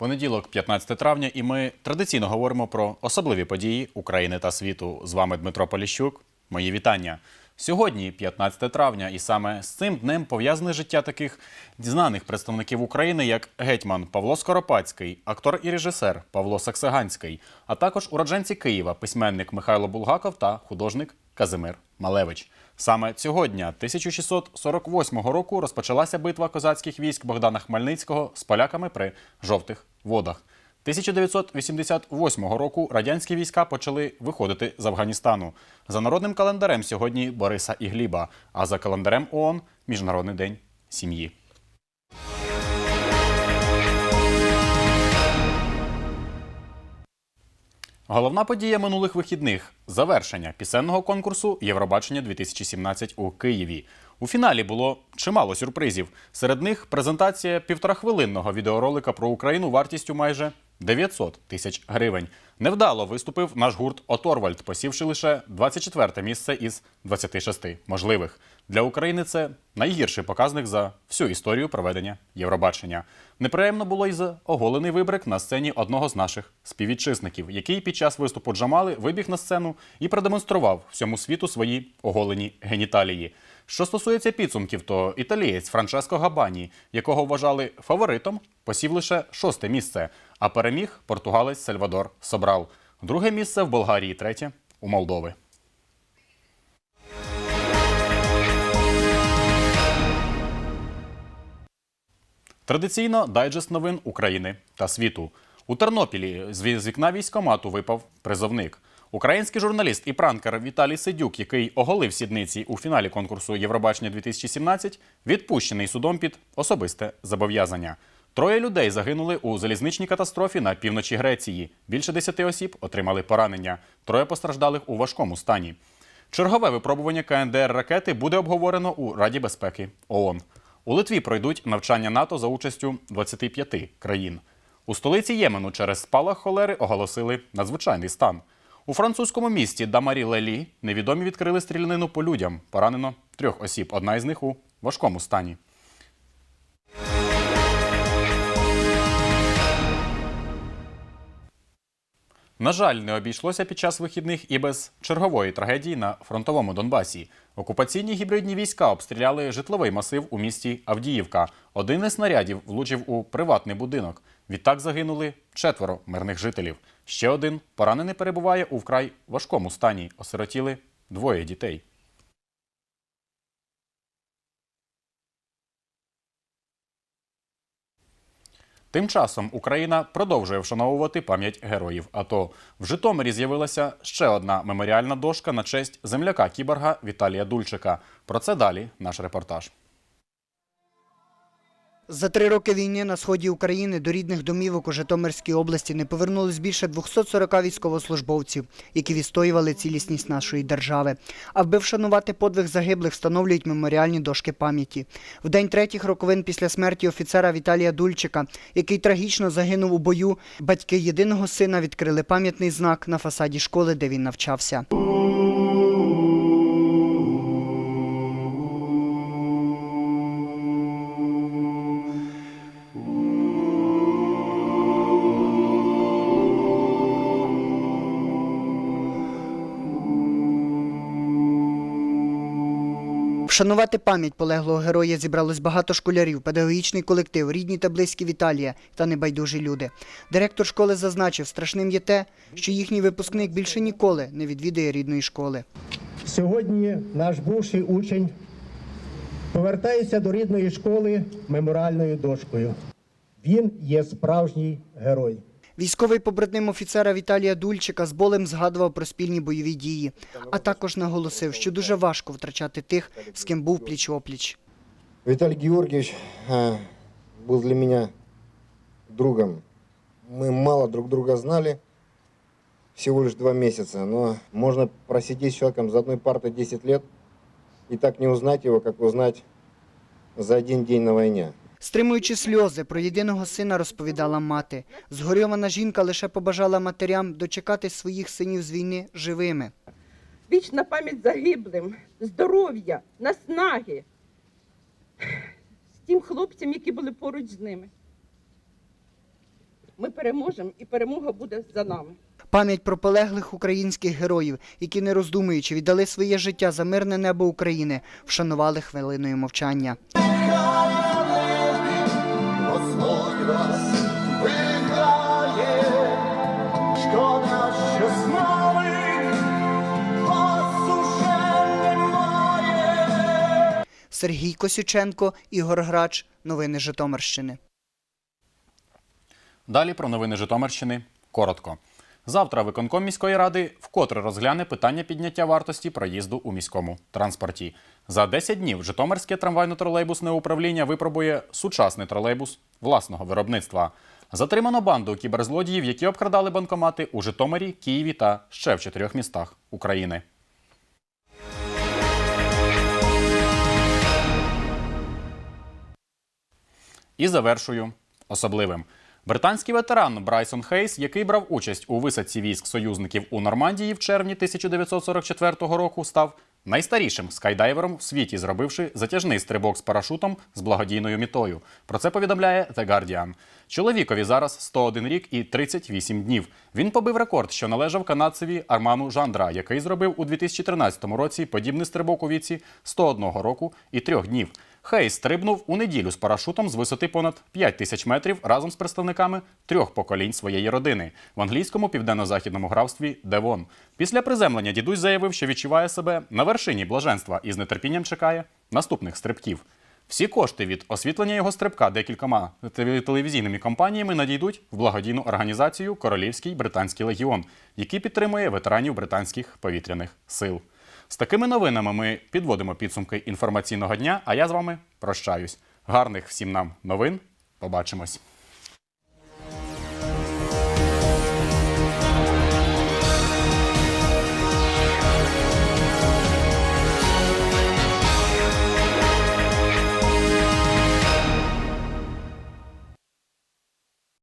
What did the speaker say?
Понеділок, 15 травня, і ми традиційно говоримо про особливі події України та світу. З вами Дмитро Поліщук. Мої вітання. Сьогодні, 15 травня, і саме з цим днем пов'язане життя таких знаних представників України, як гетьман Павло Скоропадський, актор і режисер Павло Саксаганський, а також уродженці Києва, письменник Михайло Булгаков та художник Казимир Малевич. Саме цього дня, 1648 року, розпочалася битва козацьких військ Богдана Хмельницького з поляками при жовтих водах. 1988 року радянські війська почали виходити з Афганістану. За народним календарем сьогодні Бориса і Гліба, а за календарем ООН – Міжнародний день сім'ї. Головна подія минулих вихідних завершення пісенного конкурсу Євробачення 2017 у Києві. У фіналі було чимало сюрпризів. Серед них презентація півторахвилинного відеоролика про Україну вартістю майже 900 тисяч гривень. Невдало виступив наш гурт Оторвальд, посівши лише 24 місце із 26 можливих. Для України це найгірший показник за всю історію проведення Євробачення. Неприємно було й за оголений вибрик на сцені одного з наших співвітчизників, який під час виступу Джамали вибіг на сцену і продемонстрував всьому світу свої оголені геніталії. Що стосується підсумків, то італієць Франческо Габані, якого вважали фаворитом, посів лише шосте місце, а переміг португалець Сальвадор Собрал. Друге місце в Болгарії, третє у Молдови. Традиційно дайджест новин України та світу. У Тернопілі з вікна військомату випав призовник. Український журналіст і пранкер Віталій Сидюк, який оголив сідниці у фіналі конкурсу Євробачення 2017, відпущений судом під особисте зобов'язання. Троє людей загинули у залізничній катастрофі на півночі Греції. Більше десяти осіб отримали поранення. Троє постраждалих у важкому стані. Чергове випробування КНДР ракети буде обговорено у Раді безпеки ООН. У Литві пройдуть навчання НАТО за участю 25 країн. У столиці Ємену через спалах холери оголосили надзвичайний стан. У французькому місті Дамарі Лелі невідомі відкрили стрілянину по людям. Поранено трьох осіб. Одна із них у важкому стані. На жаль, не обійшлося під час вихідних і без чергової трагедії на фронтовому Донбасі. Окупаційні гібридні війська обстріляли житловий масив у місті Авдіївка. Один із снарядів влучив у приватний будинок. Відтак загинули четверо мирних жителів. Ще один поранений перебуває у вкрай важкому стані. Осиротіли двоє дітей. Тим часом Україна продовжує вшановувати пам'ять героїв. АТО. в Житомирі з'явилася ще одна меморіальна дошка на честь земляка кіборга Віталія Дульчика. Про це далі наш репортаж. За три роки війни на сході України до рідних домівок у Житомирській області не повернулось більше 240 військовослужбовців, які відстоювали цілісність нашої держави. Аби вшанувати подвиг загиблих, встановлюють меморіальні дошки пам'яті. В день третіх роковин після смерті офіцера Віталія Дульчика, який трагічно загинув у бою, батьки єдиного сина відкрили пам'ятний знак на фасаді школи, де він навчався. Вшанувати пам'ять полеглого героя зібралось багато школярів, педагогічний колектив, рідні та близькі Віталія та небайдужі люди. Директор школи зазначив, страшним є те, що їхній випускник більше ніколи не відвідає рідної школи. Сьогодні наш бувший учень повертається до рідної школи меморіальною дошкою. Він є справжній герой. Військовий побратим офіцера Віталія Дульчика з болем згадував про спільні бойові дії, а також наголосив, що дуже важко втрачати тих, з ким був пліч-опліч. Виталий Георгиевич э, был для меня другом. Мы мало друг друга знали, всего лишь два месяца, но можно просидеть с человеком за одной партой 10 лет и так не узнать его, как узнать за один день на войне. Стримуючи сльози, про єдиного сина розповідала мати. Згорьована жінка лише побажала матерям дочекати своїх синів з війни живими. Вічна пам'ять загиблим, здоров'я, наснаги з тим хлопцям, які були поруч з ними. Ми переможемо і перемога буде за нами. Пам'ять про полеглих українських героїв, які не роздумуючи віддали своє життя за мирне небо України, вшанували хвилиною мовчання. Господь вас виграє, шкода, що нами вас уже немає. Сергій Косюченко, Ігор Грач. Новини Житомирщини. Далі про новини Житомирщини. Коротко. Завтра виконком міської ради вкотре розгляне питання підняття вартості проїзду у міському транспорті. За 10 днів Житомирське трамвайно-тролейбусне управління випробує сучасний тролейбус власного виробництва. Затримано банду кіберзлодіїв, які обкрадали банкомати у Житомирі, Києві та ще в чотирьох містах України. І завершую особливим. Британський ветеран Брайсон Хейс, який брав участь у висадці військ союзників у Нормандії в червні 1944 року, став найстарішим скайдайвером в світі, зробивши затяжний стрибок з парашутом з благодійною мітою. Про це повідомляє The Guardian. Чоловікові зараз 101 рік і 38 днів. Він побив рекорд, що належав канадцеві Арману Жандра, який зробив у 2013 році подібний стрибок у віці 101 року і 3 днів. Хейс стрибнув у неділю з парашутом з висоти понад 5 тисяч метрів разом з представниками трьох поколінь своєї родини в англійському південно-західному графстві Девон. Після приземлення дідусь заявив, що відчуває себе на вершині блаженства і з нетерпінням чекає наступних стрибків. Всі кошти від освітлення його стрибка декількома телевізійними компаніями надійдуть в благодійну організацію Королівський британський легіон, який підтримує ветеранів британських повітряних сил. З такими новинами ми підводимо підсумки інформаційного дня. А я з вами прощаюсь. Гарних всім нам новин. Побачимось.